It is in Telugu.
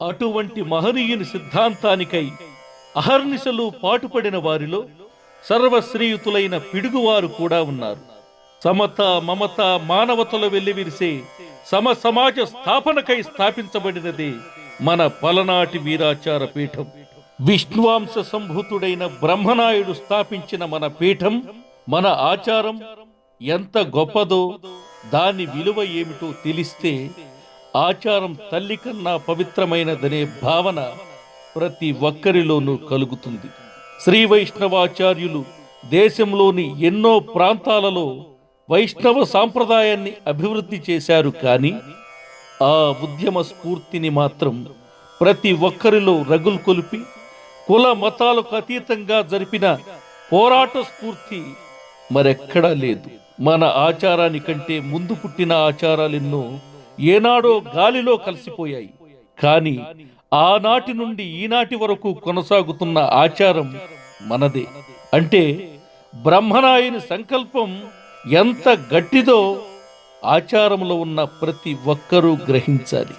అటువంటి మహనీయుని సిద్ధాంతానికై అహర్నిశలు పాటుపడిన వారిలో సర్వశ్రీయుతులైన పిడుగువారు కూడా ఉన్నారు. సమత మమత మానవతలు వెల్లివిరిసే సమ సమాజ స్థాపనకై స్థాపించబడినది మన పలనాటి వీరాచార పీఠం. విష్ణువాంశ సంభూతుడైన బ్రహ్మనాయుడు స్థాపించిన మన పీఠం మన ఆచారం ఎంత గొప్పదో దాని విలువ ఏమిటో తెలిస్తే ఆచారం తల్లి కన్నా పవిత్రమైనదనే భావన ప్రతి ఒక్కరిలోనూ కలుగుతుంది. శ్రీ వైష్ణవాచార్యులు దేశంలోని ఎన్నో ప్రాంతాలలో వైష్ణవ సాంప్రదాయాన్ని అభివృద్ధి చేశారు కానీ ఆ ఉద్యమ స్ఫూర్తిని మాత్రం ప్రతి ఒక్కరిలో రగులు కొలిపి కుల మతాలకు అతీతంగా జరిపిన పోరాట స్ఫూర్తి మరెక్కడా లేదు. మన ఆచారానికంటే ముందు పుట్టిన ఆచారాలెన్నో ఏనాడో గాలిలో కలిసిపోయాయి. కానీ ఆనాటి నుండి ఈనాటి వరకు కొనసాగుతున్న ఆచారం మనదే. అంటే బ్రహ్మనాయుని సంకల్పం ఎంత గట్టిదో ఆచారంలో ఉన్న ప్రతి ఒక్కరూ గ్రహించాలి.